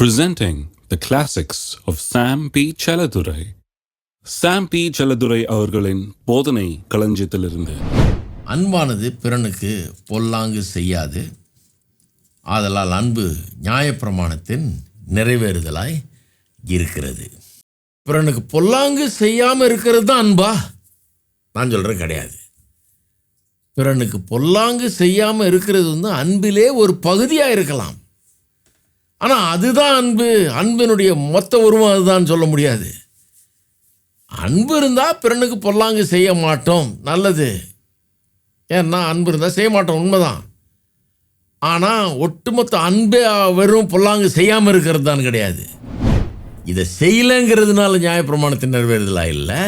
presenting the classics of Sam P. Chaladurai. Sam P. Chaladurai அவர்களின் போதனை களஞ்சியத்திலிருந்து அன்பானது பிறனுக்கு பொல்லாங்கு செய்யாது ஆதலால் அன்பு நியாயப்பிரமாணத்தின் நிறைவேறுதலாய் இருக்கிறது பிறனுக்கு பொல்லாங்கு செய்யாமல் இருக்கிறது தான் அன்பா நான் சொல்கிறேன் கிடையாது பிறனுக்கு பொல்லாங்கு செய்யாமல் இருக்கிறது வந்து அன்பிலே ஒரு பகுதியாக இருக்கலாம் ஆனால் அதுதான் அன்பு. அன்பினுடைய மொத்த உருவம் அதுதான் சொல்ல முடியாது. அன்பு இருந்தால் பிறனுக்கு பொல்லாங்கு செய்ய மாட்டோம். நல்லது. ஏன்னா அன்பு இருந்தால் செய்ய மாட்டோம். உண்மைதான். ஆனால் ஒட்டுமொத்த அன்பே வெறும் பொல்லாங்கு செய்யாமல் இருக்கிறது தான் கிடையாது. இதை செய்யலைங்கிறதுனால நியாயப்பிரமாணத்தின் நிறைவேறுதலா இல்லை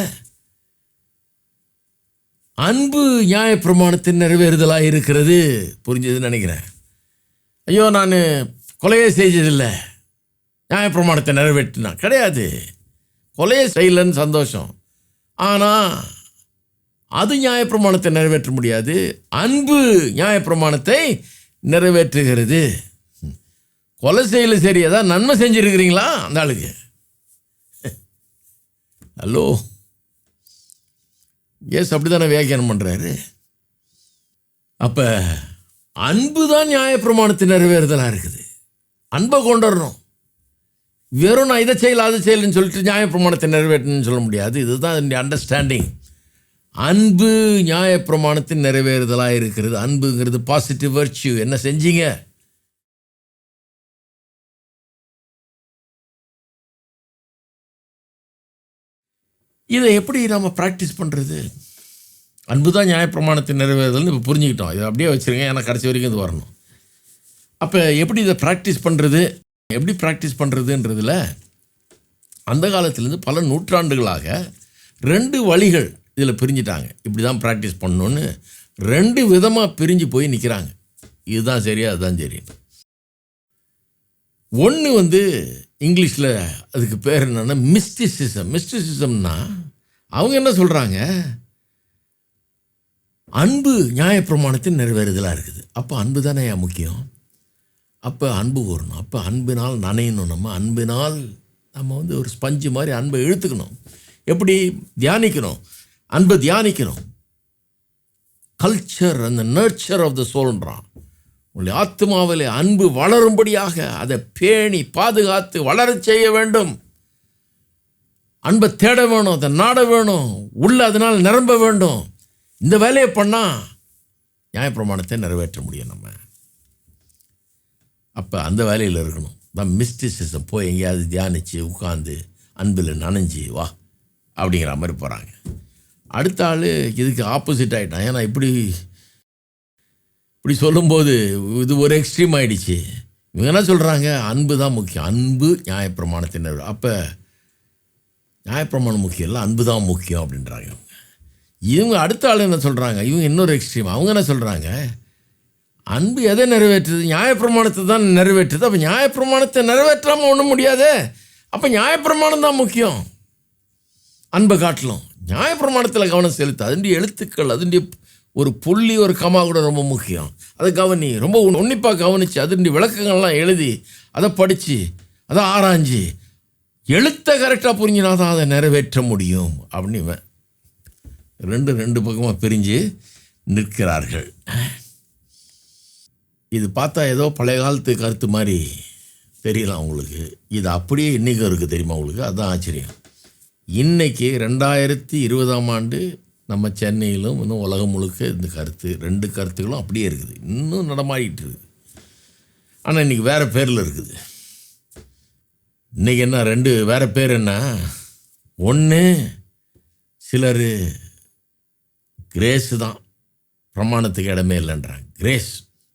அன்பு நியாயப்பிரமாணத்தின் நிறைவேறுதலாக இருக்கிறது. புரிஞ்சதுன்னு நினைக்கிறேன். ஐயோ நான் கொலையே செய்ததில்லை. நியாயப்பிரமாணத்தை நிறைவேற்றினா கிடையாது. கொலையே செய்யலன்னு சந்தோஷம். ஆனால் அது நியாயப்பிரமாணத்தை நிறைவேற்ற முடியாது. அன்பு நியாயப்பிரமாணத்தை நிறைவேற்றுகிறது. கொலை செய்யல சரி ஏதாவது நன்மை செஞ்சுருக்கிறீங்களா? அந்த ஆளுக்கு. ஹலோ. ஏஸ் அப்படி தானே வியாக்கியானம் பண்ணுறாரு அப்போ அன்பு தான் நியாயப்பிரமாணத்தை நிறைவேறுதலாக இருக்குது. அன்பை கொண்டு வரணும் வெறும் நான் இதை செய்யல அதை செய்யலன்னு சொல்லிட்டு நியாயப்பிரமாணத்தை நிறைவேற்றணும்னு சொல்ல முடியாது. இதுதான் என்னுடைய அண்டர்ஸ்டாண்டிங் அன்பு நியாயப்பிரமாணத்தின் நிறைவேறுதலாக இருக்கிறது. அன்புங்கிறது பாசிட்டிவ் வர்ச்சியூ என்ன செஞ்சீங்க? இதை எப்படி நம்ம ப்ராக்டிஸ் பண்ணுறது அன்பு தான் நியாயப்பிரமாணத்தின் நிறைவேறுதல்னு இப்போ புரிஞ்சுக்கிட்டோம். இதை அப்படியே வச்சுருங்க. ஏன்னா கடைசி வரைக்கும் இது வரணும். அப்போ எப்படி இதை ப்ராக்டிஸ் பண்ணுறது எப்படி ப்ராக்டிஸ் பண்ணுறதுன்றதில் அந்த காலத்துலேருந்து பல நூற்றாண்டுகளாக ரெண்டு வழிகள் இதில் பிரிஞ்சிட்டாங்க. இப்படி தான் ப்ராக்டிஸ் பண்ணணுன்னு ரெண்டு விதமாக பிரிஞ்சு போய் நிற்கிறாங்க இதுதான் சரியா அதுதான் சரி. ஒன்று வந்து இங்கிலீஷில் அதுக்கு பேர் என்னென்னா மிஸ்டிசிசம் மிஸ்டிசிசம்னா அவங்க என்ன சொல்கிறாங்க அன்பு நியாயப்பிரமாணத்தின் நிறைவேறுதலாக இருக்குது. அப்போ அன்பு தானே முக்கியம்? அப்போ அன்பு கூறணும். அப்போ அன்பினால் நனையணும் நம்ம. அன்பினால் நம்ம வந்து ஒரு ஸ்பஞ்சு மாதிரி அன்பை இழுத்துக்கணும். எப்படி? தியானிக்கணும். அன்பை தியானிக்கணும். கல்ச்சர் அந்த நர்ச்சர் ஆஃப் த சோல்ன்றான் உங்களுடைய ஆத்மாவில் அன்பு வளரும்படியாக அதை பேணி பாதுகாத்து வளரச் செய்ய வேண்டும். அன்பை தேட வேணும் அதை நாட வேணும் உள்ள அதனால் நிரம்ப வேண்டும். இந்த வேலையை பண்ணால் நியாயப்பிரமாணத்தை நிறைவேற்ற முடியும் நம்ம. அப்போ அந்த வேலையில் இருக்கணும். தான் மிஸ்டிசிசம் போய் எங்கேயாவது தியானித்து உட்காந்து அன்பில் நனைஞ்சு வா அப்படிங்கிற மாதிரி போகிறாங்க அடுத்த ஆள் இதுக்கு ஆப்போசிட் ஆகிட்டான் ஏன்னா இப்படி இப்படி சொல்லும்போது இது ஒரு எக்ஸ்ட்ரீம் ஆகிடுச்சு இவங்க என்ன சொல்கிறாங்க அன்பு தான் முக்கியம். அன்பு நியாயப்பிரமாணத்தினர் அப்போ நியாயப்பிரமாணம் முக்கியம் இல்லை அன்பு தான் முக்கியம் அப்படின்றாங்க இவங்க. அடுத்த ஆள் என்ன சொல்கிறாங்க இவங்க இன்னொரு எக்ஸ்ட்ரீம் அவங்க என்ன சொல்கிறாங்க அன்பு எதை நிறைவேற்றுது? நியாயப்பிரமாணத்தை தான் நிறைவேற்றுது. அப்போ நியாயப்பிரமாணத்தை நிறைவேற்றாமல் ஒன்றும் முடியாதே. அப்போ நியாயப்பிரமாணம் தான் முக்கியம். அன்பை காட்டலாம். நியாயப்பிரமாணத்தில் கவனம் செலுத்து. அதனுடைய எழுத்துக்கள் அதனுடைய ஒரு புள்ளி ஒரு கமா கூட ரொம்ப முக்கியம். அதை கவனி. ரொம்ப உன்னிப்பாக கவனித்து அதனுடைய விளக்கங்கள்லாம் எழுதி அதை படித்து அதை ஆராய்ஞ்சு எழுத்தை கரெக்டாக புரிஞ்சினா தான் அதை நிறைவேற்ற முடியும். அப்படின்னு ரெண்டு ரெண்டு பக்கமாக பிரிஞ்சு நிற்கிறார்கள். இது பார்த்தா ஏதோ பழைய காலத்து கருத்து மாதிரி தெரியலாம் உங்களுக்கு. இது அப்படியே இன்றைக்கும் இருக்குது தெரியுமா உங்களுக்கு? அதுதான் ஆச்சரியம். இன்றைக்கி ரெண்டாயிரத்தி இருபதாம் ஆண்டு நம்ம சென்னையிலும் இன்னும் உலகம் முழுக்க இந்த கருத்து ரெண்டு கருத்துகளும் அப்படியே இருக்குது. இன்னும் நடமாடிட்டு இருக்குது. ஆனால் இன்றைக்கி வேறு பேரில் இருக்குது. இன்றைக்கி என்ன ரெண்டு வேறு பேர் என்ன? ஒன்று சிலர் கிரேஸு தான். பிரமாணத்துக்கு இடமே இல்லைன்றாங்க. கிரேஸ்.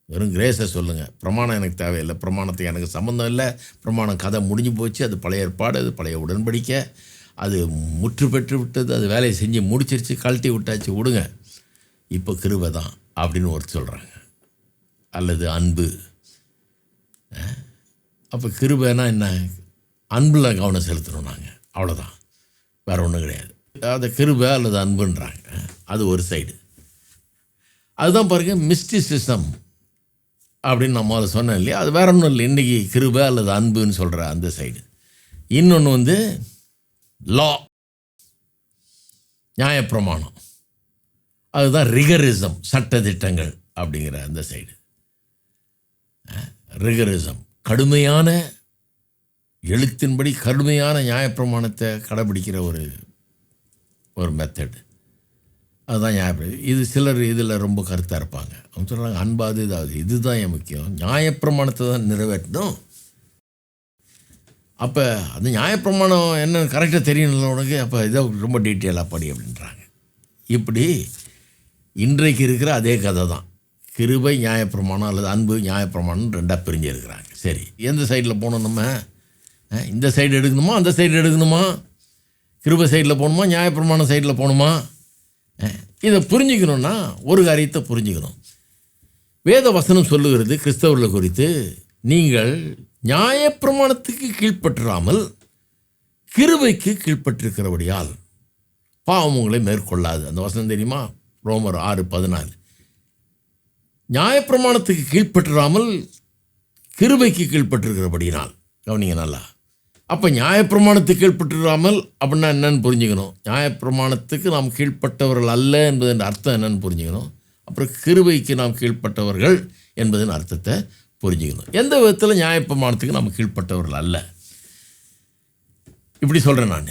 வெறும் கிரேஸை சொல்லுங்கள் பிரமாணம் எனக்கு தேவையில்லை. பிரமாணத்துக்கு எனக்கு சம்மந்தம் இல்லை. பிரமாணம் கதை முடிஞ்சு போச்சு. அது பழைய ஏற்பாடு. அது பழைய உடன்படிக்கை. அது முற்று பெற்று விட்டது. அது வேலையை செஞ்சு முடிச்சிருச்சு. கழட்டி விட்டாச்சு. விடுங்க. இப்போ கிருபை தான் அப்படின்னு ஒரு சொல்கிறாங்க அல்லது அன்பு. அப்போ கிருபைனா என்ன? அன்பில் கவனம் செலுத்தணும் நாங்கள் அவ்வளோதான் வேறு ஒன்றும் கிடையாது. அதை கிருபை அல்லது அன்புன்றாங்க. அது ஒரு சைடு அதுதான் பாருங்கள் மிஸ்டிசிசம் அப்படின்னு நம்ம அதை சொன்னேன் இல்லையா? அது வேற ஒன்றும் இல்லை. இன்றைக்கி கிருபை அல்லது அன்புன்னு சொல்கிற அந்த சைடு. இன்னொன்று வந்து லா நியாயப்பிரமாணம். அதுதான் ரிகரிசம் சட்டத்திட்டங்கள் அப்படிங்கிற அந்த சைடு. ரிகரிசம் கடுமையான எழுத்தின்படி கடுமையான நியாயப்பிரமாணத்தை கடைபிடிக்கிற ஒரு ஒரு மெத்தடு அதுதான் நியாயப்பிரமாணம் இது சிலர் இதில் ரொம்ப கருத்தாக இருப்பாங்க. அவங்க சொல்கிறாங்க அன்பாது இதாவது இதுதான் என் முக்கியம். நியாயப்பிரமாணத்தை தான் நிறைவேற்றணும். அப்போ அந்த நியாயப்பிரமாணம் என்ன கரெக்டாக தெரியணும்ல உனக்கு? அப்போ இதை ரொம்ப டீட்டெயிலாக படி அப்படின்றாங்க. இப்படி இன்றைக்கு இருக்கிற அதே கதை தான். கிருபை நியாயப்பிரமாணம் அல்லது அன்பு நியாயப்பிரமாணம் ரெண்டாக பிரிஞ்சு இருக்கிறாங்க. சரி. எந்த சைடில் போகணும் நம்ம? இந்த சைடு எடுக்கணுமா? அந்த சைடு எடுக்கணுமா? கிருபை சைடில் போகணுமா? நியாயப்பிரமாணம் சைடில் போகணுமா? இதை புரிஞ்சுக்கணுன்னா ஒரு காரியத்தை புரிஞ்சுக்கணும். வேத வசனம் சொல்லுகிறது கிறிஸ்தவர்களை குறித்து நீங்கள் நியாயப்பிரமாணத்துக்கு கீழ்ப்பற்றாமல் கிருவைக்கு கீழ்ப்பட்டிருக்கிறபடியால் பாவம் உங்களை மேற்கொள்ளாது. அந்த வசனம் தெரியுமா? ரோமர் ஆறு பதினாலு. நியாயப்பிரமாணத்துக்கு கீழ்ப்பற்றாமல் கிருபைக்கு கீழ்ப்பட்டிருக்கிறபடியினால் கவனிங்க நல்லா. அப்போ நியாயப்பிரமாணத்துக்கு கீழ்பட்டுடாமல் அப்படின்னா என்னன்னு புரிஞ்சுக்கணும். நியாயப்பிரமாணத்துக்கு நாம் கீழ்ப்பட்டவர்கள் அல்ல என்பதன் அர்த்தம் என்னன்னு புரிஞ்சுக்கணும். அப்புறம் கிருபைக்கு நாம் கீழ்ப்பட்டவர்கள் என்பதன் அர்த்தத்தை புரிஞ்சுக்கணும். எந்த விதத்தில் நியாயப்பிரமாணத்துக்கு நாம் கீழ்ப்பட்டவர்கள் அல்ல? இப்படி சொல்கிறேன் நான்.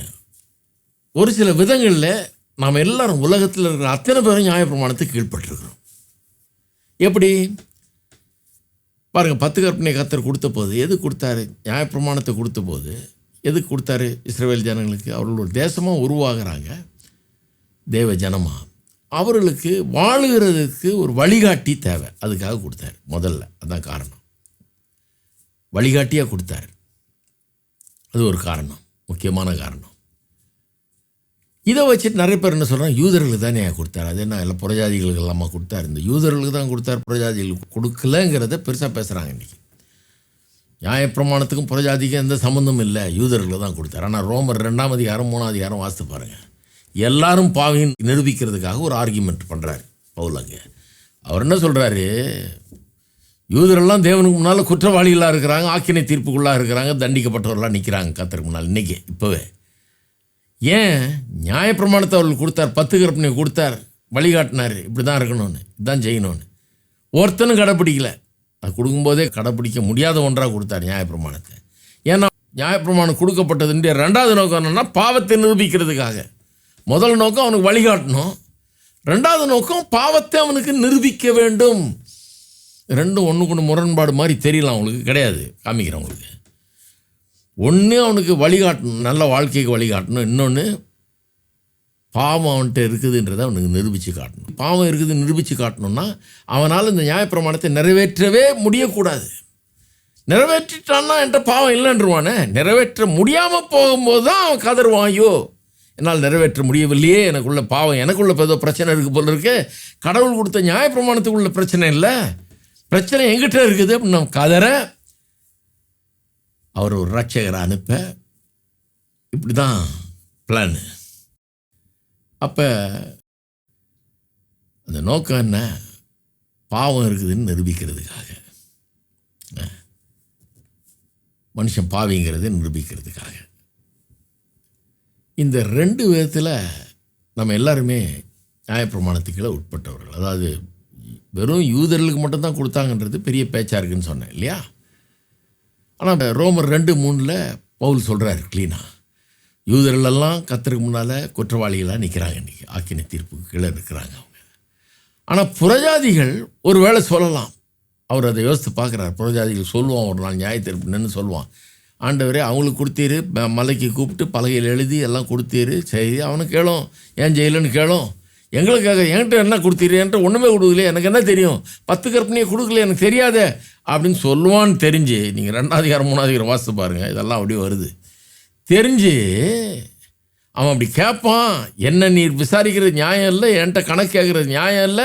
ஒரு சில விதங்களில் நாம் எல்லாரும் உலகத்தில் இருக்கிற அத்தனை பேரும் நியாயப்பிரமாணத்துக்கு கீழ்ப்பட்டிருக்கிறோம். எப்படி? பாருங்கள் பத்து கற்பனை கத்தர் கொடுத்த போது எது கொடுத்தாரு? நியாயப்பிரமாணத்தை கொடுத்த போது எதுக்கு கொடுத்தாரு இஸ்ரேல் ஜனங்களுக்கு? அவர்கள் ஒரு தேசமாக உருவாகிறாங்க. தேவ ஜனமாக அவர்களுக்கு வாழுகிறதுக்கு ஒரு வழிகாட்டி தேவை. அதுக்காக கொடுத்தாரு முதல்ல. அதான் காரணம். வழிகாட்டியாக கொடுத்தாரு. அது ஒரு காரணம் முக்கியமான காரணம். இதை வச்சுட்டு நிறைய பேர் என்ன சொல்கிறாங்க யூதர்களுக்கு தானே கொடுத்தாரு. அது என்ன எல்லாம் புரஜாதிகளுக்கு எல்லாமா கொடுத்தாரு. இந்த யூதர்களுக்கு தான் கொடுத்தாரு புரஜாதிகளுக்கு கொடுக்கலங்கிறத பெருசாக பேசுகிறாங்க இன்றைக்கி நியாயப்பிரமாணத்துக்கும் புரஜாதிக்கும் எந்த சம்மந்தமும் இல்லை. யூதர்களுக்கு தான் கொடுத்தாரு. ஆனால் ரோமர் ரெண்டாம் அதிகாரம் மூணாம் அதிகாரம் வாசித்து பாருங்கள் எல்லாரும் பாவின் நிரூபிக்கிறதுக்காக ஒரு ஆர்கியூமெண்ட் பண்ணுறாரு பவுலங்க அவர் என்ன சொல்கிறாரு யூதரெல்லாம் தேவனுக்கு முன்னால் குற்றவாளிகளாக இருக்கிறாங்க ஆக்கினை தீர்ப்புக்குள்ளாக இருக்கிறாங்க தண்டிக்கப்பட்டவர்களாக நிற்கிறாங்க கத்தருக்கு முன்னால். இன்றைக்கி இப்போவே. ஏன் நியாயப்பிரமாணத்தை அவர்கள் கொடுத்தார்? பத்து கற்பனை கொடுத்தார். வழிகாட்டினார். இப்படி தான் இருக்கணும்னு. இதுதான் செய்யணும்னு. ஒருத்தனும் கடைப்பிடிக்கல. அது கொடுக்கும்போதே கடைப்பிடிக்க முடியாத ஒன்றாக கொடுத்தார் நியாயப்பிரமாணத்தை. ஏன்னா நியாயப்பிரமாணம் கொடுக்கப்பட்டதுடைய ரெண்டாவது நோக்கம் என்னென்னா பாவத்தை நிரூபிக்கிறதுக்காக. முதல் நோக்கம் அவனுக்கு வழிகாட்டணும். ரெண்டாவது நோக்கம் பாவத்தை அவனுக்கு நிரூபிக்க வேண்டும். ரெண்டும் ஒன்றுக்கு ஒன்று முரண்பாடு மாதிரி தெரியலாம் அவங்களுக்கு. கிடையாது. காமிக்கிறேன் உங்களுக்கு. ஒன்று அவனுக்கு வழிகாட்டணும் நல்ல வாழ்க்கைக்கு வழிகாட்டணும். இன்னொன்று பாவம் அவன்கிட்ட இருக்குதுன்றதை அவனுக்கு நிரூபித்து காட்டணும். பாவம் இருக்குது நிரூபித்து காட்டணும்னா அவனால் இந்த நியாயப்பிரமாணத்தை நிறைவேற்றவே முடியக்கூடாது. நிறைவேற்றிட்டான்னா என்கிட்ட பாவம் இல்லைன்றவானே நிறைவேற்ற முடியாமல் போகும்போது தான் அவன் கதறுவான் ஐயோ என்னால் நிறைவேற்ற முடியவில்லையே எனக்குள்ள பாவம் எனக்குள்ள ஏதோ பிரச்சனை இருக்குது போல இருக்கு கடவுள் கொடுத்த நியாயப்பிரமாணத்துக்குள்ள பிரச்சனை இல்லை பிரச்சனை எங்கிட்ட இருக்குது அப்படின்னு நான் கதறேன் அவர் ஒரு ரட்சகரை அனுப்ப இப்படி தான் பிளானு அப்போ அந்த நோக்கம் என்ன? பாவம் இருக்குதுன்னு நிரூபிக்கிறதுக்காக. மனுஷன் பாவிங்கிறத நிரூபிக்கிறதுக்காக. இந்த ரெண்டு விதத்தில் நம்ம எல்லாருமே நியாயப்பிரமாணத்துக்குள்ள உட்பட்டவர்கள். அதாவது வெறும் யூதர்களுக்கு மட்டும்தான் கொடுத்தாங்கன்றது பெரிய பேச்சாக இருக்குதுன்னு சொன்னேன் இல்லையா? ஆனால் ரோமர் ரெண்டு மூணில் பவுல் சொல்கிறார் க்ளீனாக யூதர்களெல்லாம் கத்தருக்கு முன்னால் குற்றவாளிகளாக நிற்கிறாங்க இன்றைக்கி ஆக்கின தீர்ப்புக்கு கீழே இருக்கிறாங்க அவங்க. ஆனால் புறஜாதிகள் ஒரு வேளை சொல்லலாம். அவர் அதை யோசித்து பார்க்குறார். புறஜாதிகள் சொல்லுவான் ஒரு நாள் நியாய தீர்ப்புன்னு சொல்லுவான். ஆண்டவரே அவங்களுக்கு கொடுத்தீரு. மலைக்கு கூப்பிட்டு பலகையில் எழுதி எல்லாம் கொடுத்தீரு. சரி அவனுக்கு கேளும். ஏன் செய்யலைன்னு கேளும்? எங்களுக்காக என்கிட்ட என்ன கொடுத்தீரு? என்கிட்ட ஒன்றுமே கொடுக்கலையே. எனக்கு என்ன தெரியும்? பத்து கற்பனையை கொடுக்கல எனக்கு தெரியாதே. அப்படின்னு சொல்லுவான்னு தெரிஞ்சு நீங்கள் ரெண்டாவது அதிகாரம் வாசித்து பாருங்கள் இதெல்லாம் அப்படியே வருது. தெரிஞ்சு அவன் அப்படி கேட்பான் என்ன நீர் விசாரிக்கிறது நியாயம் இல்லை. என்கிட்ட கணக்கு கேட்குறது நியாயம் இல்லை.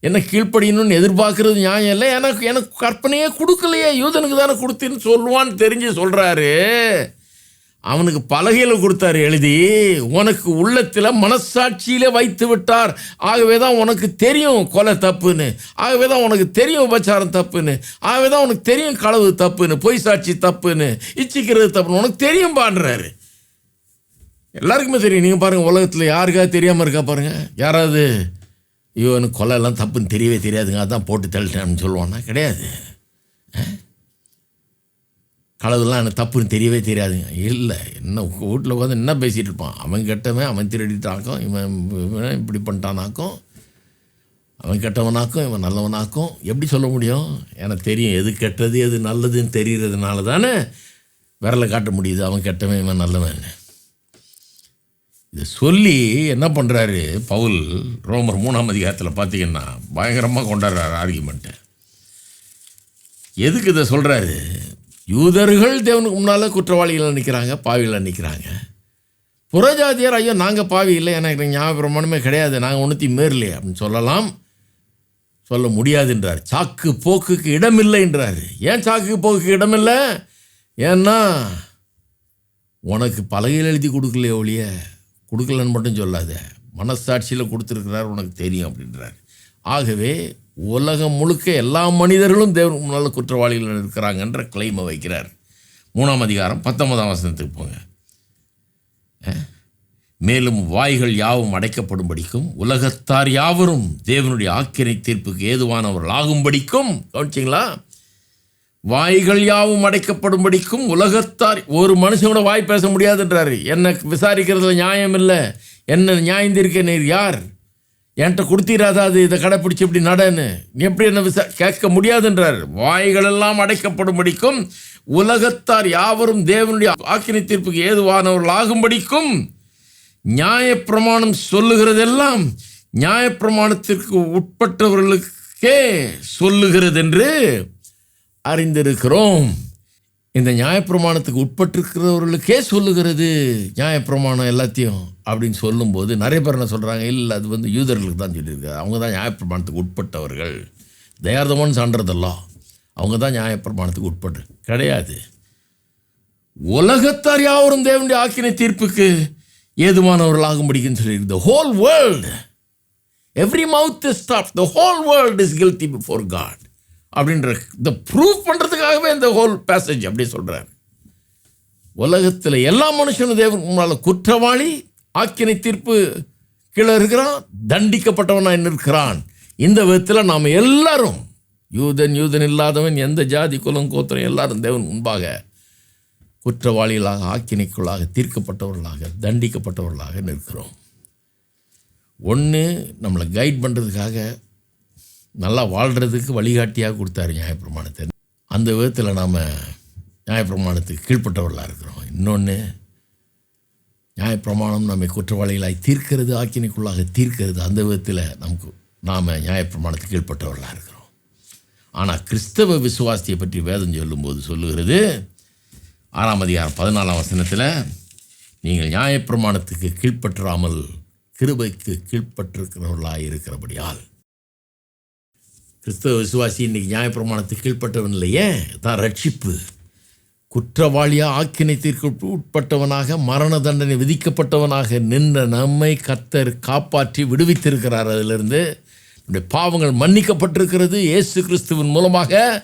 என்ன கீழ்ப்படியணும்னு எதிர்பார்க்கறது நியாயம் இல்லை. எனக்கு எனக்கு கற்பனையே கொடுக்கலையே. யூதனுக்கு தானே கொடுத்தேன்னு சொல்லுவான்னு தெரிஞ்சு சொல்கிறாரு அவனுக்கு பலகையில் கொடுத்தாரு எழுதி உனக்கு உள்ளத்தில் மனசாட்சியிலே வைத்து விட்டார். ஆகவே தான் உனக்கு தெரியும் கொலை தப்புன்னு. ஆகவே தான் உனக்கு தெரியும் உபச்சாரம் தப்புன்னு. ஆகவே தான் உனக்கு தெரியும் களவு தப்புன்னு பொய் சாட்சி தப்புன்னு இச்சிக்கிறது தப்புன்னு. உனக்கு தெரியும் பாடுறாரு எல்லாருக்குமே தெரியும். நீங்கள் பாருங்கள் உலகத்தில் யாருக்காவது தெரியாமல் இருக்கா பாருங்கள் யாராவது ஐயோ எனக்கு கொலை எல்லாம் தப்புன்னு தெரியவே தெரியாதுங்க. அதான் போட்டு தள்ளிட்டேன்னு சொல்லுவான்னா கிடையாது. களவுலாம் எனக்கு தப்புன்னு தெரியவே தெரியாதுங்க இல்லை என்ன வீட்டில் உட்காந்து என்ன பேசிகிட்டு இருப்பான் அவன் கெட்டவன் அவன் திருடிட்டாக்கும் இவன் இவன் இப்படி பண்ணிட்டானாக்கும் அவன் கெட்டவனாக்கும் இவன் நல்லவனாக்கும். எப்படி சொல்ல முடியும்? எனக்கு தெரியும் எது கெட்டது எது நல்லதுன்னு தெரிகிறதுனால தானே விரலை காட்ட முடியுது அவன் கெட்டவன் இவன் நல்லவன். இதை சொல்லி என்ன பண்ணுறாரு பவுல்? ரோமர் மூணாம் அதிகாரத்தில் பார்த்தீங்கன்னா பயங்கரமாக கொண்டாடுறாரு ஆர்கியூமெண்ட்டை எதுக்கு இதை சொல்கிறாரு யூதர்கள் தேவனுக்கு முன்னால் குற்றவாளிகள் நிற்கிறாங்க பாவிகள் நிற்கிறாங்க புறஜாதியர் ஐயோ நாங்கள் பாவி இல்லை எனக்கு ஞாபகப்பிரமாணமே கிடையாது நாங்கள் ஒன்றுத்தையும் மீறலையே அப்படின்னு சொல்லலாம். சொல்ல முடியாதுன்றார். சாக்கு போக்குக்கு இடமில்லை என்றார். ஏன் சாக்கு போக்குக்கு இடமில்லை? ஏன்னா உனக்கு பலகையில் எழுதி கொடுக்கலையே ஒழிய கொடுக்கலன்னு மட்டும் சொல்லாத. மனசாட்சியில் கொடுத்துருக்கிறார் உனக்கு தெரியும் அப்படின்றார். ஆகவே உலகம் முழுக்க எல்லா மனிதர்களும் தேவனுக்கு முன்னால் குற்றவாளிகள் இருக்கிறாங்கன்ற கிளைமை வைக்கிறார். மூணாம் அதிகாரம் பத்தொன்பதாம் வசனத்துக்கு போங்க. மேலும் வாய்கள் யாவும் அடைக்கப்படும்படிக்கும் உலகத்தார் யாவரும் தேவனுடைய ஆக்கினை தீர்ப்புக்கு ஏதுவானவர்கள் ஆகும்படிக்கும் கவனிச்சிங்களா? வாய்கள் யாவும் அடைக்கப்படும்படிக்கும் உலகத்தார் ஒரு மனுஷனோட வாய் பேச முடியாதுன்றாரு. என்னை விசாரிக்கிறதுல நியாயம் இல்லை என்ன நியாயந்திருக்க நீர் யார்? என்கிட்ட கொடுத்தீராதா அது? இதை கடைப்பிடிச்சி இப்படி நடன்னு. நீ எப்படி என்ன விசா கேட்க முடியாதுன்றார். வாய்களெல்லாம் அடைக்கப்படும்படிக்கும் உலகத்தார் யாவரும் தேவனுடைய ஆக்கினை தீர்ப்புக்கு ஏதுவானவர்கள் ஆகும்படிக்கும் நியாயப்பிரமாணம் சொல்லுகிறதெல்லாம் நியாயப்பிரமாணத்திற்கு உட்பட்டவர்களுக்கே சொல்லுகிறது என்று அறிந்திருக்கிறோம். இந்த நியாயப்பிரமாணத்துக்கு உட்பட்டிருக்கிறவர்களுக்கே சொல்லுகிறது நியாயப்பிரமாணம் எல்லாத்தையும் அப்படின்னு சொல்லும்போது நிறைய பேர் என்ன சொல்கிறாங்க இல்லை அது வந்து யூதர்களுக்கு தான் சொல்லியிருக்காரு. அவங்க தான் நியாயப்பிரமாணத்துக்கு உட்பட்டவர்கள். தயார்தமன் சான்றதெல்லாம் அவங்க தான் நியாயப்பிரமாணத்துக்கு உட்பட்டு கிடையாது. உலகத்தார் யாவரும் தேவனுடைய ஆக்கினை தீர்ப்புக்கு ஏதுமானவர்களாகும்படிக்குன்னு சொல்லியிருக்கு. The whole world every mouth is stop the whole world is guilty before God அப்படின்ற இந்த ப்ரூவ் பண்ணுறதுக்காகவே இந்த ஹோல் பேசேஜ் அப்படி சொல்கிறார் உலகத்தில் எல்லா மனுஷனும் தேவன் முன்னால் குற்றவாளி ஆக்கினை தீர்ப்பு கீழே இருக்கிறான் தண்டிக்கப்பட்டவனாக நிற்கிறான். இந்த விதத்தில் நாம் எல்லாரும் யூதன் யூதன் இல்லாதவன் எந்த ஜாதி குலம் கோத்திரம் எல்லாரும் தேவன் முன்பாக குற்றவாளிகளாக ஆக்கினைக்குள்ளாக தீர்க்கப்பட்டவர்களாக தண்டிக்கப்பட்டவர்களாக நிற்கிறோம். ஒன்று நம்மளை கைட் பண்ணுறதுக்காக நல்லா வாழ்கிறதுக்கு வழிகாட்டியாக கொடுத்தாரு நியாயப்பிரமாணத்தை. அந்த விதத்தில் நாம் நியாயப்பிரமாணத்துக்கு கீழ்ப்பட்டவர்களாக இருக்கிறோம். இன்னொன்று நியாயப்பிரமாணம் நம்மை குற்றவாளிகளாய் தீர்க்கிறது ஆக்கினைக்குள்ளாக தீர்க்கிறது அந்த விதத்தில் நமக்கு நாம் நியாயப்பிரமாணத்துக்கு கீழ்ப்பட்டவர்களாக இருக்கிறோம். ஆனால் கிறிஸ்தவ விசுவாசத்தை பற்றி வேதம் சொல்லும்போது சொல்லுகிறது ஆறாம் அதிகாரம் பதினாலாம் வசனத்தில் நீங்கள் நியாயப்பிரமாணத்துக்கு கீழ்ப்பற்றாமல் கிருபைக்கு கீழ்ப்பற்றிருக்கிறவர்களாக இருக்கிறபடியால் கிறிஸ்தவ விசுவாசி இன்னைக்கு நியாயப்பிரமாணத்துக்கு கீழ்ப்பட்டவன் இல்லையே? தான் ரட்சிப்பு. குற்றவாளியாக ஆக்கினை உட்பட்டவனாக மரண தண்டனை விதிக்கப்பட்டவனாக நின்ற நம்மை கத்தர் காப்பாற்றி விடுவித்திருக்கிறார் அதிலிருந்து. நம்முடைய பாவங்கள் மன்னிக்கப்பட்டிருக்கிறது. இயேசு கிறிஸ்துவின் மூலமாக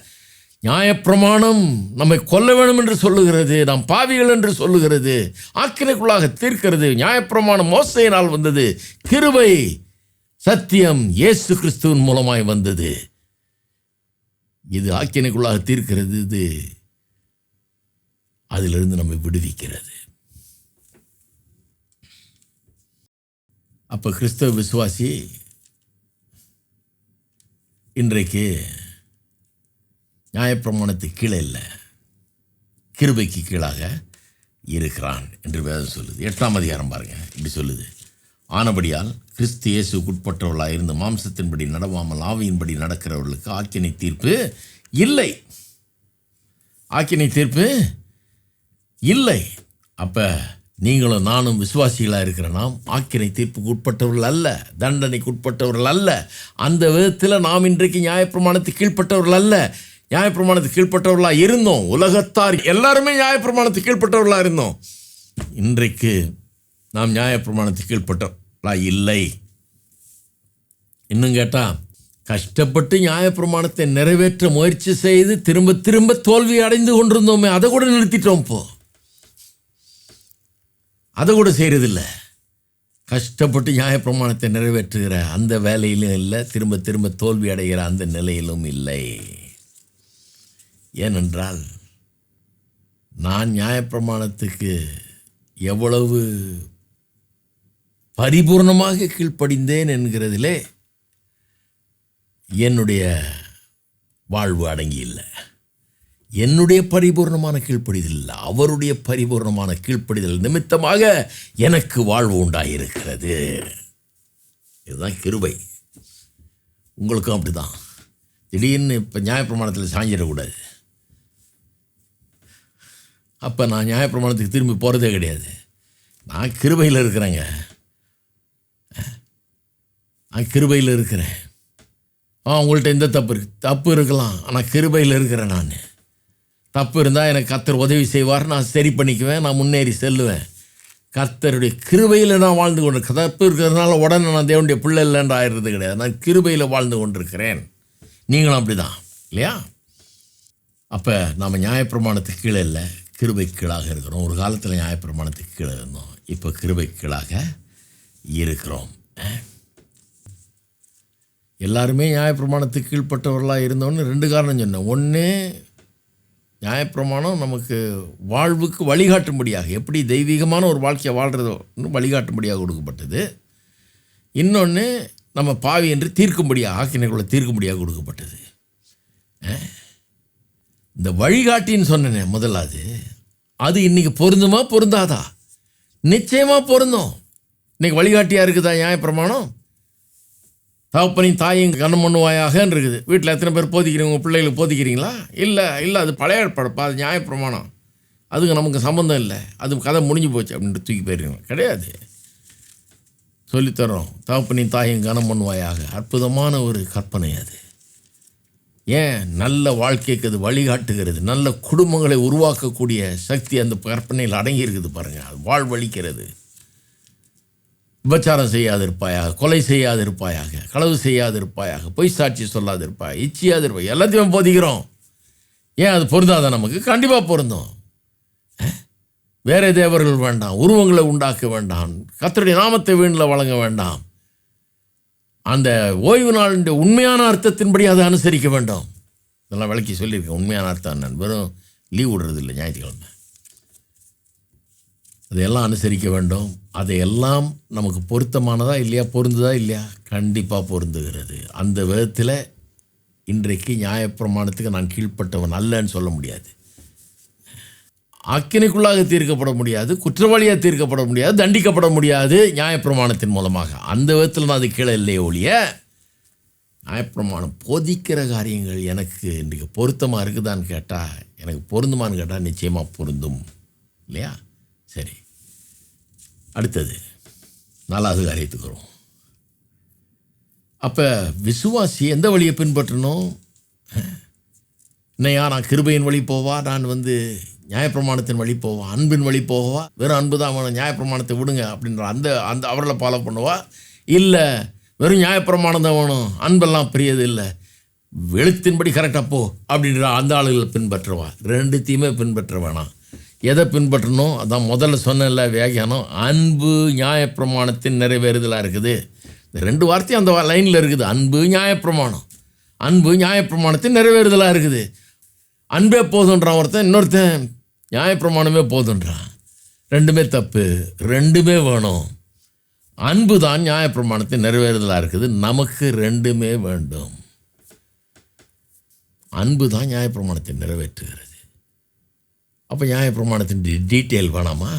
நியாயப்பிரமாணம் நம்மை கொல்ல வேணும் என்று சொல்லுகிறது. நாம் பாவிகள் என்று சொல்லுகிறது. ஆக்கினைக்குள்ளாக தீர்க்கிறது. நியாயப்பிரமாணம் மோசையினால் வந்தது. கிருவை சத்தியம் இயேசு கிறிஸ்துவின் மூலமாய் வந்தது. இது ஆக்கினைக்குள்ளாக தீர்க்கிறது இது அதிலிருந்து நம்மை விடுவிக்கிறது. அப்போ கிறிஸ்தவ விசுவாசி இன்றைக்கு நியாயப்பிரமாணத்துக்கு கீழே இல்லை கிருபைக்கு கீழாக இருக்கிறான் என்று வேதம் சொல்லுது. எட்டாம் அதிகாரம் பாருங்க இப்படி சொல்லுது. ஆனபடியால் கிறிஸ்து இயேசுக்கு இருந்து மாம்சத்தின்படி நடவாமல் ஆவியின்படி நடக்கிறவர்களுக்கு ஆக்கினை தீர்ப்பு இல்லை. ஆக்கினை தீர்ப்பு இல்லை. அப்போ நீங்களும் நானும் விசுவாசிகளாக இருக்கிற நாம் ஆக்கினை தீர்ப்புக்கு உட்பட்டவர்கள் அல்ல தண்டனைக்கு உட்பட்டவர்கள் அல்ல அந்த விதத்தில் நாம் இன்றைக்கு நியாயப்பிரமாணத்துக்கு கீழ்ப்பட்டவர்கள் அல்ல. நியாயப்பிரமாணத்துக்கு கீழ்ப்பட்டவர்களாக இருந்தோம். உலகத்தார் எல்லாருமே நியாயப்பிரமாணத்துக்கு கீழ்ப்பட்டவர்களாக இருந்தோம். இன்றைக்கு நாம் நியாயப்பிரமாணத்துக்கு கீழ்ப்பட்டோம்லா இல்லை. இன்னும் கேட்டால் கஷ்டப்பட்டு நியாயப்பிரமாணத்தை நிறைவேற்ற முயற்சி செய்து திரும்ப திரும்ப தோல்வி அடைந்து கொண்டிருந்தோமே அதை கூட நிறுத்திட்டோம் இப்போ. அதை கூட செய்கிறதில்ல கஷ்டப்பட்டு நியாயப்பிரமாணத்தை நிறைவேற்றுகிற அந்த வேலையிலும் இல்லை திரும்ப திரும்ப தோல்வி அடைகிற அந்த நிலையிலும் இல்லை. ஏனென்றால் நான் நியாயப்பிரமாணத்துக்கு எவ்வளவு பரிபூர்ணமாக கீழ்ப்படிந்தேன் என்கிறதிலே என்னுடைய வாழ்வு அடங்கியில்லை. என்னுடைய பரிபூர்ணமான கீழ்ப்படிதல் இல்லை. அவருடைய பரிபூர்ணமான கீழ்ப்படிதல் நிமித்தமாக எனக்கு வாழ்வு உண்டாயிருக்கிறது. இதுதான் கிருபை. உங்களுக்கும் அப்படிதான். திடீர்னு இப்போ நியாயப்பிரமாணத்தில் சாஞ்சிடக்கூடாது. அப்போ நான் நியாயப்பிரமாணத்துக்கு திரும்பி போகிறதே கிடையாது. நான் கிருபையில் இருக்கிறேங்க. கிருபையில் இருக்கிறேன். ஆ உங்கள்கிட்ட எந்த தப்பு இருக்கு? தப்பு இருக்கலாம். ஆனால் கிருபையில் இருக்கிறேன் நான். தப்பு இருந்தால் எனக்கு கர்த்தர் உதவி செய்வார். நான் சரி பண்ணிக்குவேன். நான் முன்னேறி செல்லுவேன். கர்த்தருடைய கிருபையில் நான் வாழ்ந்து கொண்டு தப்பு இருக்கிறதுனால உடனே நான் தேவனுடைய பிள்ளை இல்லைன்ற ஆயிடுறது கிடையாது. நான் கிருபையில் வாழ்ந்து கொண்டிருக்கிறேன். நீங்களும் அப்படி தான் இல்லையா? அப்போ நம்ம நியாயப்பிரமாணத்துக்கு கீழே இல்லை. கிருபை கீழாக இருக்கிறோம். ஒரு காலத்தில் நியாயப்பிரமாணத்துக்கு கீழே இருந்தோம். இப்போ கிருபை கீழாக இருக்கிறோம். எல்லாருமே நியாயப்பிரமாணத்துக்கு கீழ்ப்பட்டவர்களாக இருந்தோன்னு ரெண்டு காரணம் சொன்னேன். ஒன்று நியாயப்பிரமாணம் நமக்கு வாழ்வுக்கு வழிகாட்டும்படியாக எப்படி தெய்வீகமான ஒரு வாழ்க்கையை வாழ்கிறதோன்னு வழிகாட்டும்படியாக கொடுக்கப்பட்டது. இன்னொன்று நம்ம பாவி என்று தீர்க்கும்படியாக ஆக்கினைக்குள்ளே தீர்க்கும்படியாக கொடுக்கப்பட்டது. இந்த வழிகாட்டின்னு சொன்னேனே முதலாவது அது. இன்றைக்கி பொருந்துமா பொருந்தாதா? நிச்சயமாக பொருந்தும். இன்றைக்கி வழிகாட்டியாக இருக்குதா நியாயப்பிரமாணம்? தகப்பனையும் தாயும் கண்ணம் பண்ணுவாயாக இருக்குது வீட்டில் எத்தனை பேர் போதிக்கிறீங்க? உங்கள் பிள்ளைகளுக்கு போதிக்கிறீங்களா? இல்லை இல்லை அது பழைய ஏற்பாடுப்பா அது நியாயப்பிரமாணம். அதுக்கு நமக்கு சம்மந்தம் இல்லை. அது கதை முடிஞ்சு போச்சு அப்படின்ட்டு தூக்கி போயிருக்கீங்க. கிடையாது. சொல்லித்தரோம். தகப்பனையும் தாயும் கனம் பண்ணுவாயாக அற்புதமான ஒரு கற்பனை அது. ஏன்? நல்ல வாழ்க்கைக்கு அது வழிகாட்டுகிறது. நல்ல குடும்பங்களை உருவாக்கக்கூடிய சக்தி அந்த கற்பனையில் அடங்கியிருக்குது பாருங்கள் அது வாழ்வழிக்கிறது. விபச்சாரம் செய்யாதிருப்பாயாக கொலை செய்யாதிருப்பாயாக களவு செய்யாதிருப்பாயாக பொய் சாட்சி சொல்லாதிருப்பாய் இச்சியாதிருப்பாய் எல்லாத்தையும் போதிக்கிறோம். ஏன் அது பொருந்தாத நமக்கு? கண்டிப்பாக பொருந்தும். வேறு தேவர்கள் வேண்டாம். உருவங்களை உண்டாக்க வேண்டாம். கத்தருடைய நாமத்தை வீணில் வழங்க வேண்டாம். அந்த ஓய்வு நாளுடைய உண்மையான அர்த்தத்தின்படி அதை அனுசரிக்க வேண்டும். இதெல்லாம் விளக்கி சொல்லியிருக்கேன். உண்மையான அர்த்தம் என்னன்னு. வெறும் லீவ் விடுறது இல்லை ஞாயிற்றுக்கிழமை. அதையெல்லாம் அனுசரிக்க வேண்டும். அதையெல்லாம் நமக்கு பொருத்தமானதா இல்லையா பொருந்துதா இல்லையா? கண்டிப்பாக பொருந்துகிறது. அந்த விதத்தில் இன்றைக்கு நியாயப்பிரமாணத்துக்கு நான் கீழ்ப்பட்டவன் அல்லன்னு சொல்ல முடியாது. அக்கினைக்குள்ளாக தீர்க்கப்பட முடியாது குற்றவாளியாக தீர்க்கப்பட முடியாது தண்டிக்கப்பட முடியாது நியாயப்பிரமாணத்தின் மூலமாக. அந்த விதத்தில் நான் அது கீழே இல்லையே ஒழிய நியாயப்பிரமாணம் போதிக்கிற காரியங்கள் எனக்கு இன்றைக்கு பொருத்தமாக இருக்குதான்னு கேட்டால் எனக்கு பொருந்துமான்னு கேட்டால் நிச்சயமாக பொருந்தும் இல்லையா? சரி. அடுத்தது நாலாவது காரியத்துக்கு வரும் அப்போ விசுவாசி எந்த வழியை பின்பற்றணும்? என்னையா நான் கிருபையின் வழி போவா? நான் வந்து நியாயப்பிரமாணத்தின் வழி போவா? அன்பின் வழி போவா? வெறும் அன்பு தான் வேணும் நியாயப்பிரமாணத்தை விடுங்க அப்படின்ற அந்த அந்த அவர்களை ஃபாலோ பண்ணுவா? இல்லை வெறும் நியாயப்பிரமாணம் தான் வேணும். அன்பெல்லாம் பெரியது இல்லை எழுத்தின்படி கரெக்டாக போ அப்படின்ற அந்த ஆளுகளை பின்பற்றுவா. ரெண்டுத்தையுமே பின்பற்ற வேணாம். எதை பின்பற்றணும்? அதான் முதல்ல சொன்னல வியாகியானம் அன்பு நியாயப்பிரமாணத்தின் நிறைவேறுதலாக இருக்குது. இந்த ரெண்டு வார்த்தையும் அந்த லைனில் இருக்குது. அன்பு நியாயப்பிரமாணம். அன்பு நியாயப்பிரமாணத்தின் நிறைவேறுதலாக இருக்குது. அன்பே போதுன்றான் ஒருத்தன் இன்னொருத்தன் நியாயப்பிரமாணமே போதுன்றான். ரெண்டுமே தப்பு ரெண்டுமே வேணும். அன்பு தான் நியாயப்பிரமாணத்தின் நிறைவேறுதலாக இருக்குது. நமக்கு ரெண்டுமே வேண்டும். அன்பு தான் நியாயப்பிரமாணத்தை நிறைவேற்றுகிறது. அப்போ நியாயப்பிரமாணத்தின் டீட்டெயில் வேணாமா?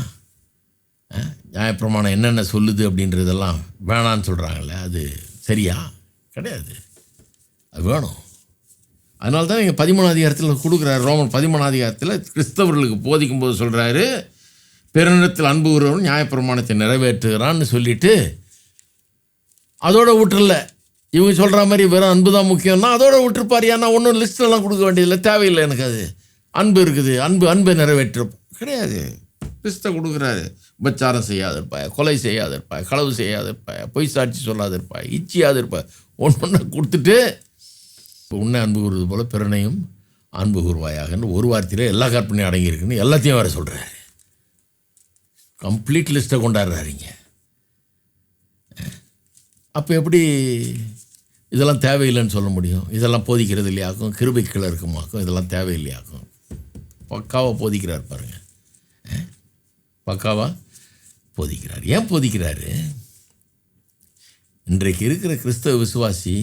நியாயப்பிரமாணம் என்னென்ன சொல்லுது அப்படின்றதெல்லாம் வேணான்னு சொல்கிறாங்களே அது சரியா? கிடையாது. அது வேணும். அதனால தான் நீங்கள் பதிமூணாம் அதிகாரத்தில் கொடுக்குறாரு ரோமன் பதிமூணாம் அதிகாரத்தில் கிறிஸ்தவர்களுக்கு போதிக்கும் போது சொல்கிறாரு பெருநிலத்தில் அன்பு கூறுவன் நியாயப்பிரமாணத்தை நிறைவேற்றுகிறான்னு சொல்லிட்டு அதோட விட்டுறல. இவங்க சொல்கிற மாதிரி வெறும் அன்பு தான் முக்கியம்னா அதோட விட்டுருப்பார். ஏன்னா ஒன்றும் லிஸ்ட்டெல்லாம் கொடுக்க வேண்டியதில்லை. தேவையில்லை எனக்கு அது. அன்பு இருக்குது. அன்பு அன்பை நிறைவேற்று கிடையாது. லிஸ்ட்டை கொடுக்குறாரு. உபச்சாரம் செய்யாதிருப்பாய். கொலை செய்யாதிருப்பாய். களவு செய்யாதிருப்பாய். பொய் சாட்சி சொல்லாத இச்சியாதிருப்பாய் ஒன்று ஒன்று கொடுத்துட்டு இப்போ உன்னை அன்பு கூறுவது போல பிறனையும் அன்பு கூறுவாயாகன்னு ஒரு வார்த்தையில் எல்லா கற்பனையும் அடங்கியிருக்குன்னு எல்லாத்தையும் வேறு சொல்கிறாரு கம்ப்ளீட் லிஸ்ட்டை கொண்டாடுறாருங்க அப்போ எப்படி இதெல்லாம் தேவையில்லைன்னு சொல்ல முடியும்? இதெல்லாம் போதிக்கிறது இல்லையாக்கும்? கிருபை இருக்குமாக்கும்? இதெல்லாம் தேவையில்லையாக்கும்? பக்காவாக போதிக்கிறார் பாருங்கள் பக்காவாக போதிக்கிறார். ஏன் போதிக்கிறாரு? இன்றைக்கு இருக்கிற கிறிஸ்தவ விசுவாசி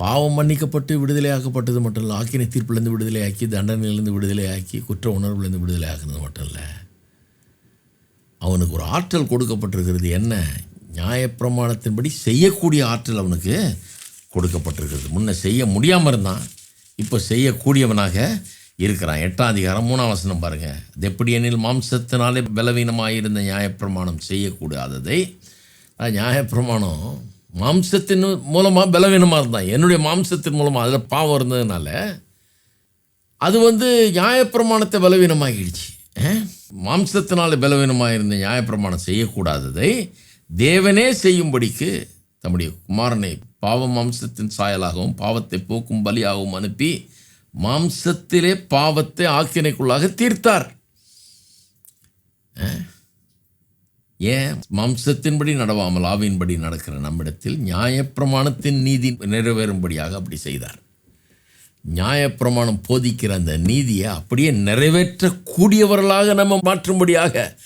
பாவம் மன்னிக்கப்பட்டு விடுதலையாக்கப்பட்டது மட்டும் இல்லை ஆக்கினை தீர்ப்புலேருந்து விடுதலையாக்கி தண்டனையிலேருந்து விடுதலையாக்கி குற்ற உணர்வுலேருந்து விடுதலை ஆக்குனது மட்டும் இல்லை அவனுக்கு ஒரு ஆற்றல் கொடுக்கப்பட்டிருக்கிறது என்ன? நியாயப்பிரமாணத்தின்படி செய்யக்கூடிய ஆற்றல் அவனுக்கு கொடுக்கப்பட்டிருக்கிறது. முன்ன செய்ய முடியாமல் இருந்தான் இப்போ செய்யக்கூடியவனாக இருக்கிறான். எட்டாம் அதிகாரம் மூணாம் வசனம் பாருங்க. அது எப்படி எனில் மாம்சத்தினாலே பலவீனமாயிருந்த நியாயப்பிரமாணம் செய்யக்கூடாததை நியாயப்பிரமாணம் மாம்சத்தின் மூலமாக பலவீனமாக இருந்தான். என்னுடைய மாம்சத்தின் மூலமாக அதில் பாவம் இருந்ததுனால அது வந்து நியாயப்பிரமாணத்தை பலவீனமாகிடுச்சு. மாம்சத்தினால் பலவீனமாக இருந்த நியாயப்பிரமாணம் செய்யக்கூடாததை தேவனே செய்யும்படிக்கு தம்முடைய குமாரனை பாவ மாம்சத்தின் சாயலாகவும் பாவத்தை போக்கும் பலியாகவும் அனுப்பி மாம்சத்திலே பாவத்தை ஆக்கினைக்குள்ளாக தீர்த்தார். ஏன்? மாம்சத்தின்படி நடவாமல் ஆவியின்படி நடக்கிற நம்மிடத்தில் நியாயப்பிரமாணத்தின் நீதி நிறைவேறும்படியாக அப்படி செய்தார். நியாயப்பிரமாணம் போதிக்கிற அந்த நீதியை அப்படியே நிறைவேற்றக்கூடியவர்களாக நம்ம மாற்றும்படியாக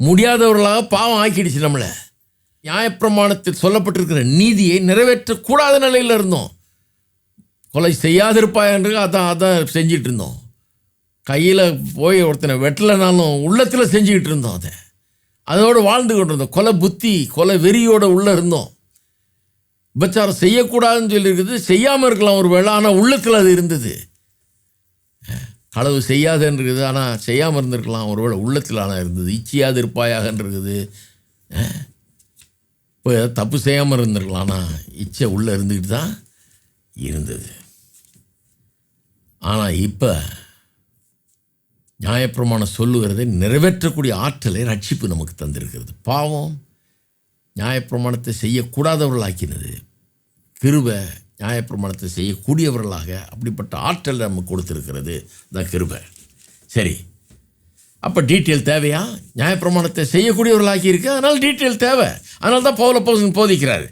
முடியாதவர்களாக பாவம் ஆக்கிடுச்சு நம்மளை. நியாயப்பிரமாணத்தில் சொல்லப்பட்டிருக்கிற நீதியை நிறைவேற்றக்கூடாத நிலையில் இருந்தோம். கொலை செய்யாதிருப்பாய் என்று அதான் அதான் செஞ்சிகிட்டு இருந்தோம். கையில் போய் ஒருத்தனை வெட்டலைனாலும் உள்ளத்தில் செஞ்சுக்கிட்டு இருந்தோம் அதை. அதோடு வாழ்ந்து கொண்டு இருந்தோம் கொலை புத்தி கொலை வெறியோட உள்ளே இருந்தோம். விபச்சாரம் செய்யக்கூடாதுன்னு சொல்லியிருக்குது. செய்யாமல் இருக்கலாம் ஒரு வேளை ஆனால் உள்ளத்தில் அது இருந்தது. களவு செய்யாதுன்னு இருக்குது. ஆனால் செய்யாமல் இருந்திருக்கலாம். ஒரு வேளை உள்ளத்தில் ஆனால் இருந்தது. இச்சியாது இருப்பாயாகன்னு இருக்குது. இப்போ தப்பு செய்யாமல் இருந்திருக்கலாம். ஆனால் இச்சை உள்ளே இருந்துக்கிட்டு தான் இருந்தது. ஆனால் இப்போ நியாயப்பிரமாணம் சொல்லுகிறதை நிறைவேற்றக்கூடிய ஆற்றலை ரட்சிப்பு நமக்கு தந்திருக்கிறது. பாவம் நியாயப்பிரமாணத்தை செய்யக்கூடாதவர்களாக்கினது. கிருபை நியாயப்பிரமாணத்தை செய்யக்கூடியவர்களாக அப்படிப்பட்ட ஆற்றல் நமக்கு கொடுத்துருக்கிறது தான் கிருபை. சரி. அப்போ டீட்டெயில் தேவையா? நியாயப்பிரமாணத்தை செய்யக்கூடியவர்களாக்கி இருக்கு அதனால் டீட்டெயில் தேவை. அதனால தான் பௌல போசன் போதிக்கிறாரு.